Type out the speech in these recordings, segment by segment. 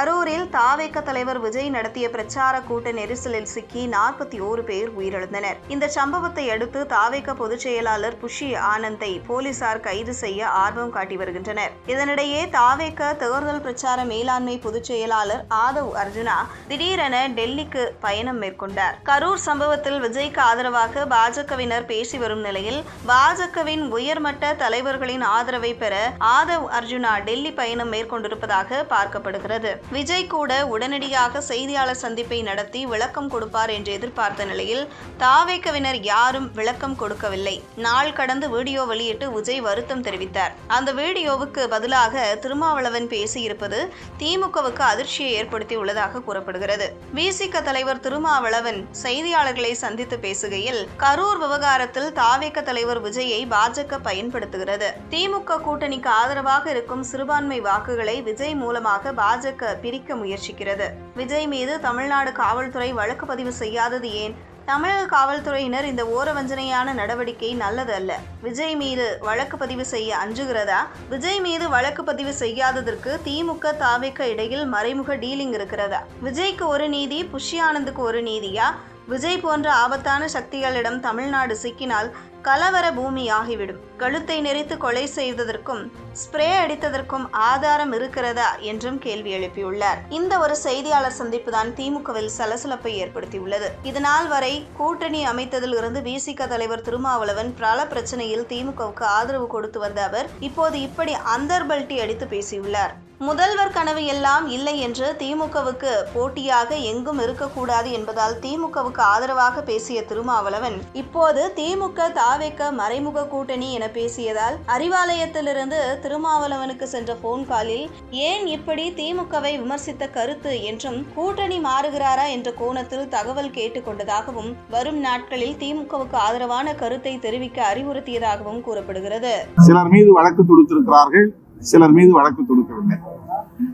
கரூரில் தாவேக்க தலைவர் விஜய் நடத்திய பிரச்சார கூட்ட நெரிசலில் சிக்கி நாற்பத்தி ஓரு பேர் உயிரிழந்தனர். இந்த சம்பவத்தை அடுத்து தாவேக்க பொதுச் செயலாளர் புஷி ஆனந்தை போலீசார் கைது செய்ய ஆர்வம் காட்டி வருகின்றனர். இதனிடையே தாவேக்க தேர்தல் பிரச்சார மேலாண்மை பொதுச் செயலாளர் ஆதவ் அர்ஜுனா திடீரென டெல்லிக்கு பயணம் மேற்கொண்டார். கரூர் சம்பவத்தில் விஜய்க்கு ஆதரவாக பாஜகவினர் பேசி வரும் நிலையில் பாஜகவின் உயர்மட்ட தலைவர்களின் ஆதரவை பெற ஆதவ் அர்ஜுனா டெல்லி பயணம் மேற்கொண்டிருப்பதாக பார்க்கப்படுகிறது. விஜய் கூட உடனடியாக செய்தியாளர் சந்திப்பை நடத்தி விளக்கம் கொடுப்பார் என்று எதிர்பார்த்த நிலையில் தாவேக்கவினர் யாரும் விளக்கம் கொடுக்கவில்லை. நாள் கடந்து வீடியோ வெளியிட்டு விஜய் வருத்தம் தெரிவித்தார். அந்த வீடியோவுக்கு பதிலாக திருமாவளவன் பேசியிருப்பது திமுகவுக்கு அதிர்ச்சியை ஏற்படுத்தி உள்ளதாக கூறப்படுகிறது. விசிக தலைவர் திருமாவளவன் செய்தியாளர்களை சந்தித்து பேசுகையில் கரூர் விவகாரத்தில் தாவேக்க தலைவர் விஜயை பாஜக பயன்படுத்துகிறது. திமுக கூட்டணிக்கு ஆதரவாக இருக்கும் சிறுபான்மை வாக்குகளை விஜய் மூலமாக பாஜக பிரிக்க முயற்சிக்கிறது. விஜய் மீது தமிழ்நாடு காவல்துறை வழக்கு பதிவு செய்யாதது ஏன்? தமிழக காவல்துறையினர் இந்த ஓரவஞ்சனையான நடவடிக்கை நல்லது அல்ல. விஜய் மீது வழக்கு பதிவு செய்ய அஞ்சுகிறதா? விஜய் மீது வழக்கு பதிவு செய்யாததற்கு திமுக தாவிக்க இடையில் மறைமுக டீலிங் இருக்கிறதா? விஜய்க்கு ஒரு நீதி புஷி ஆனந்துக்கு ஒரு நீதியா? விஜய் போன்ற ஆபத்தான சக்திகளிடம் தமிழ்நாடு சிக்கினால் கலவர பூமியாகிவிடும். கழுத்தை நெரித்து கொலை செய்ததற்கும் ஸ்ப்ரே அடித்ததற்கும் ஆதாரம் இருக்கிறதா என்றும் கேள்வி எழுப்பியுள்ளார். இந்த ஒரு செய்தியாளர் சந்திப்பு தான் திமுகவில் சலசலப்பை ஏற்படுத்தியுள்ளது. இதனால் வரை கூட்டணி அமைத்ததில் இருந்து விசிக தலைவர் திருமாவளவன் பல பிரச்சனையில் திமுகவுக்கு ஆதரவு கொடுத்து வந்த அவர் இப்போது இப்படி அந்தர்பல்ட்டி அடித்து பேசியுள்ளார். முதல்வர் கனவு எல்லாம் இல்லை என்று திமுகவுக்கு போட்டியாக எங்கும் இருக்கக்கூடாது என்பதால் திமுகவுக்கு ஆதரவாக பேசிய திருமாவளவன் இப்போது திமுக தாவேக்க மறைமுக கூட்டணி என பேசியதால் அறிவாலயத்திலிருந்து திருமாவளவனுக்கு சென்ற போன் காலில் ஏன் இப்படி திமுகவை விமர்சித்த கருத்து என்றும் கூட்டணி மாறுகிறாரா என்ற கோணத்தில் தகவல் கேட்டுக்கொண்டதாகவும் வரும் நாட்களில் திமுகவுக்கு ஆதரவான கருத்தை தெரிவிக்க அறிவுறுத்தியதாகவும் கூறப்படுகிறது. சிலர் மீது வழக்கு தொடுத்திருக்கிறார்கள். சிலர் மீது வழக்கு தொடுக்கவில்லை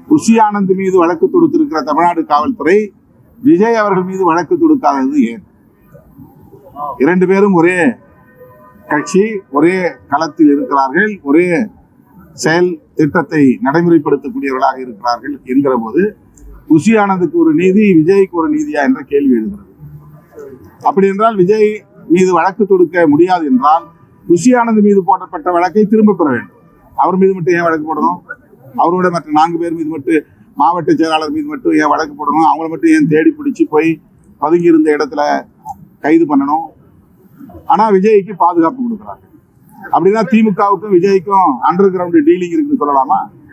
குஷி ஆனந்த் மீது வழக்கு தொடுத்திருக்கிற தமிழ்நாடு காவல்துறை விஜய் அவர்கள் மீது வழக்கு தொடுக்காதது ஏன்? இரண்டு பேரும் ஒரே கட்சி ஒரே களத்தில் இருக்கிறார்கள் ஒரே செயல் திட்டத்தை நடைமுறைப்படுத்தக்கூடியவர்களாக இருக்கிறார்கள் என்கிற போது குஷி ஆனந்துக்கு ஒரு நீதி விஜய்க்கு ஒரு நீதியா என்ற கேள்வி எழுகிறது. அப்படி என்றால் விஜய் மீது வழக்கு தொடுக்க முடியாது என்றால் குஷி ஆனந்த் மீது போடப்பட்ட வழக்கை திரும்ப பெற வேண்டும். அவர் மீது மட்டும் ஏன் வழக்கு போடணும்? அவரோட மற்ற நான்கு பேர் மீது மட்டும் மாவட்ட செயலாளர் மீது மட்டும் ஏன் வழக்கு போடணும்? அவங்கள மட்டும் ஏன் தேடி பிடிச்சி போய் பதுங்கி இருந்த இடத்துல கைது பண்ணணும்? ஆனால் விஜய்க்கு பாதுகாப்பு கொடுக்குறாங்க. அப்படின்னா திமுகவுக்கும் விஜய்க்கும் அண்டர் கிரவுண்ட் டீலிங் இருக்குன்னு சொல்லலாமா?